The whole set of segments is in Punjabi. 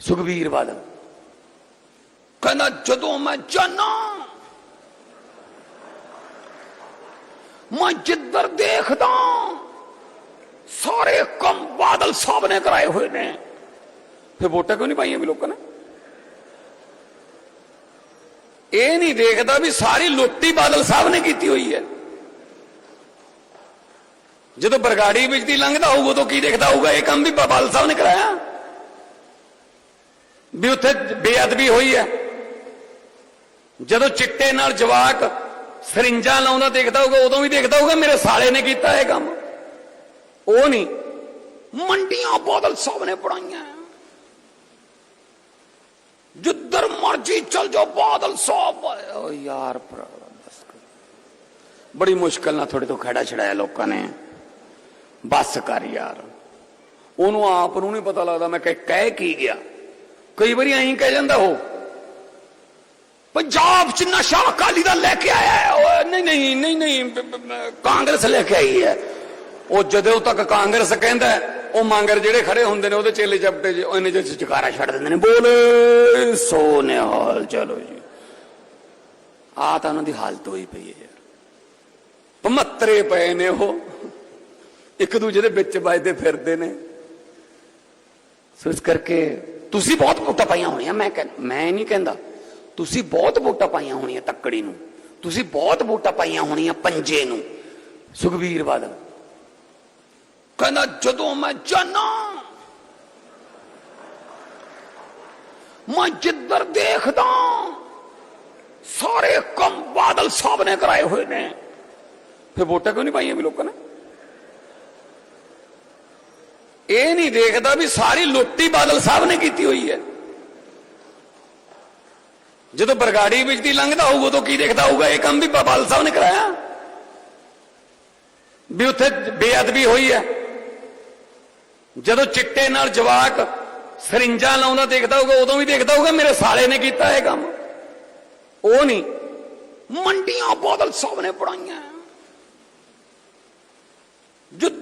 ਸੁਖਬੀਰ ਬਾਦਲ ਕਹਿੰਦਾ, ਜਦੋਂ ਮੈਂ ਜਾਣਾ ਮੈਂ ਜਿੱਧਰ ਦੇਖਦਾ, ਸਾਰੇ ਕੰਮ ਬਾਦਲ ਸਾਹਿਬ ਨੇ ਕਰਾਏ ਹੋਏ ਨੇ। ਫਿਰ ਵੋਟਾਂ ਕਿਉਂ ਨਹੀਂ ਪਾਈਆਂ ਵੀ ਲੋਕਾਂ ਨੇ? ਇਹ ਨਹੀਂ ਦੇਖਦਾ ਵੀ ਸਾਰੀ ਲੁੱਟੀ ਬਾਦਲ ਸਾਹਿਬ ਨੇ ਕੀਤੀ ਹੋਈ ਹੈ। ਜਦੋਂ ਬਰਗਾੜੀ ਵਿੱਚ ਦੀ ਲੰਘਦਾ ਹੋਊਗਾ, ਉਦੋਂ ਕੀ ਦੇਖਦਾ ਹੋਊਗਾ? ਇਹ ਕੰਮ ਵੀ ਬਾਦਲ ਸਾਹਿਬ ਨੇ ਕਰਾਇਆ। ਵੀ ਉੱਥੇ ਬੇਅਦਬੀ ਹੋਈ ਹੈ। ਜਦੋਂ ਚਿੱਟੇ ਨਾਲ ਜਵਾਕ ਸਰਿੰਜਾਂ ਲਾਉਂਦਾ ਦੇਖਦਾ ਹੋਊਗਾ, ਉਦੋਂ ਵੀ ਦੇਖਦਾ ਹੋਊਗਾ, ਮੇਰੇ ਸਾਲੇ ਨੇ ਕੀਤਾ ਇਹ ਕੰਮ। ਉਹ ਨਹੀਂ, ਮੰਡੀਆਂ ਬਾਦਲ ਸਾਹਿਬ ਨੇ ਪੜਾਈਆਂ ਜਿੱਧਰ ਮਰਜ਼ੀ ਚਲ ਜਾਓ, ਬਾਦਲ ਸਾਹਿਬ ਓ ਯਾਰ ਬੜੀ ਮੁਸ਼ਕਲ ਨਾਲ ਥੋੜੇ ਤੋਂ ਖੜਾ ਛੜਾਇਆ ਲੋਕਾਂ ਨੇ। ਬਸ ਕਰ ਯਾਰ। ਉਹਨੂੰ ਆਪ ਨੂੰ ਨਹੀਂ ਪਤਾ ਲੱਗਦਾ, ਮੈਂ ਕਹਿ ਕੀ ਗਿਆ। ਕਈ ਵਾਰੀ ਐਂ ਕਹਿ ਜਾਂਦਾ ਉਹ, ਪੰਜਾਬ ਚ ਨਸ਼ਾ ਅਕਾਲੀ ਦਾ ਲੈ ਕੇ ਆਇਆ ਹੈ। ਨਹੀਂ ਨਹੀਂ ਨਹੀਂ ਨਹੀਂ ਕਾਂਗਰਸ ਲੈ ਕੇ ਆਈ ਹੈ। ਉਹ ਜਦੋਂ ਤੱਕ ਕਾਂਗਰਸ ਕਹਿੰਦਾ ਉਹ ਮੰਗਰ ਜਿਹੜੇ ਖੜੇ ਹੁੰਦੇ ਨੇ ਉਹਦੇ ਚੇਲੇ ਚਪਟੇ ਚ ਉਹਨੇ ਜਿਹੇ ਚਕਾਰਾ ਛੱਡ ਦਿੰਦੇ ਨੇ, ਬੋਲੇ ਸੋ ਨਿਹਾਲ ਚਲੋ ਜੀ। ਆ ਤਾਂ ਉਹਨਾਂ ਦੀ ਹਾਲਤ ਹੋਈ ਪਈ ਹੈ ਯਾਰ। ਪਏ ਨੇ ਉਹ। ਇੱਕ ਦੂਜੇ ਦੇ ਵਿੱਚ ਵੱਜਦੇ ਫਿਰਦੇ ਨੇ। ਸੋ ਇਸ ਕਰਕੇ ਤੁਸੀਂ ਬਹੁਤ ਵੋਟਾਂ ਪਾਈਆਂ ਹੋਣੀਆਂ, ਮੈਂ ਕਹਿ ਮੈਂ ਨਹੀਂ ਕਹਿੰਦਾ। ਤੁਸੀਂ ਬਹੁਤ ਵੋਟਾਂ ਪਾਈਆਂ ਹੋਣੀਆਂ ਤੱਕੜੀ ਨੂੰ। ਤੁਸੀਂ ਬਹੁਤ ਵੋਟਾਂ ਪਾਈਆਂ ਹੋਣੀਆਂ ਪੰਜੇ ਨੂੰ। ਸੁਖਬੀਰ ਬਾਦਲ। ਕਹਿੰਦਾ, ਜਦੋਂ ਮੈਂ ਜਾਣਾ ਮੈਂ ਜਿੱਧਰ ਦੇਖਦਾ, ਸਾਰੇ ਕੰਮ ਬਾਦਲ ਸਾਹਿਬ ਨੇ ਕਰਾਏ ਹੋਏ ਨੇ। ਫਿਰ ਵੋਟਾਂ ਕਿਉਂ ਨਹੀਂ ਪਾਈਆਂ ਵੀ ਲੋਕਾਂ ਨੇ? ਇਹ ਨਹੀਂ ਦੇਖਦਾ ਵੀ ਸਾਰੀ ਲੁੱਟੀ ਬਾਦਲ ਸਾਹਿਬ ਨੇ ਕੀਤੀ ਹੋਈ ਹੈ। ਜਦੋਂ ਬਰਗਾੜੀ ਵਿੱਚ ਦੀ ਲੰਘਦਾ ਹੋਊਗਾ ਉਦੋਂ ਕੀ ਦੇਖਦਾ ਹੋਊਗਾ? ਇਹ ਕੰਮ ਵੀ ਬਾਦਲ ਸਾਹਿਬ ਨੇ ਕਰਾਇਆ। ਵੀ ਉੱਥੇ ਬੇਅਦਬੀ ਹੋਈ ਹੈ। ਜਦੋਂ ਚਿੱਟੇ ਨਾਲ ਜਵਾਕ ਸਰਿੰਜਾਂ ਲਾਉਂਦਾ ਦੇਖਦਾ ਹੋਊਗਾ, ਉਦੋਂ ਵੀ ਦੇਖਦਾ ਹੋਊਗਾ, ਮੇਰੇ ਸਾਲੇ ਨੇ ਕੀਤਾ ਇਹ ਕੰਮ। ਉਹ ਨਹੀਂ, ਮੰਡੀਆਂ ਬਾਦਲ ਸਾਹਿਬ ਨੇ ਪੜਾਈਆਂ ਜਿੱਧਰ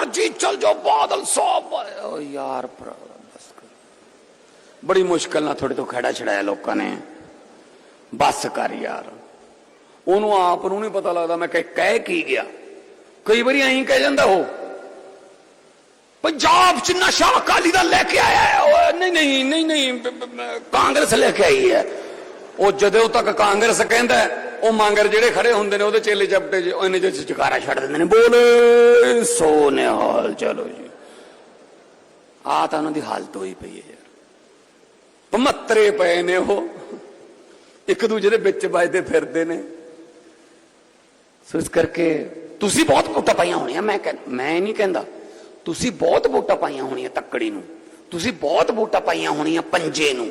ਮਰਜ਼ੀ ਚਲ ਜਾਓ ਬਾਦਲ ਸਾਹਿਬ ਓ ਯਾਰ ਬਸ ਕਰ। ਬੜੀ ਮੁਸ਼ਕਲ ਨਾਲ ਥੋੜੇ ਤੋਂ ਖੜਾ ਛੜਾਇਆ ਲੋਕਾਂ ਨੇ ਬਸ ਕਰ ਯਾਰ ਉਹਨੂੰ ਆਪ ਨੂੰ ਨਹੀਂ ਪਤਾ ਲੱਗਦਾ ਮੈਂ ਕਹਿ ਕੀ ਗਿਆ ਕਈ ਵਾਰੀ ਐਂ ਕਹਿ ਜਾਂਦਾ ਉਹ ਪੰਜਾਬ ਚ ਨਸ਼ਾ ਅਕਾਲੀ ਦਾ ਲੈ ਕੇ ਆਇਆ ਹੈ ਨਹੀਂ ਨਹੀਂ ਨਹੀਂ ਨਹੀਂ ਕਾਂਗਰਸ ਲੈ ਕੇ ਆਈ ਹੈ ਉਹ ਜਦੋਂ ਤੱਕ ਕਾਂਗਰਸ ਕਹਿੰਦਾ ਉਹ ਮੰਗਰ ਜਿਹੜੇ ਖੜੇ ਹੁੰਦੇ ਨੇ, ਉਹਦੇ ਚੇਲੇ ਚਪਟੇ ਚ ਉਹਨੇ ਜਿਹੇ ਚਕਾਰਾ ਛੱਡ ਦਿੰਦੇ ਨੇ, ਬੋਲੇ ਸੋ ਨਿਹਾਲ ਚਲੋ ਜੀ। ਆ ਤਾਂ ਉਹਨਾਂ ਦੀ ਹਾਲਤ ਹੋਈ ਪਈ ਹੈ ਯਾਰ। ਪਮੱਤਰੇ ਪਏ ਨੇ ਉਹ। ਇੱਕ ਦੂਜੇ ਦੇ ਵਿੱਚ ਵੱਜਦੇ ਫਿਰਦੇ ਨੇ। ਸੋ ਇਸ ਕਰਕੇ ਤੁਸੀਂ ਬਹੁਤ ਵੋਟਾਂ ਪਾਈਆਂ ਹੋਣੀਆਂ, ਮੈਂ ਕਹਿ, ਮੈਂ ਨਹੀਂ ਕਹਿੰਦਾ। ਤੁਸੀਂ ਬਹੁਤ ਵੋਟਾਂ ਪਾਈਆਂ ਹੋਣੀਆਂ ਤੱਕੜੀ ਨੂੰ। ਤੁਸੀਂ ਬਹੁਤ ਵੋਟਾਂ ਪਾਈਆਂ ਹੋਣੀਆਂ ਪੰਜੇ ਨੂੰ।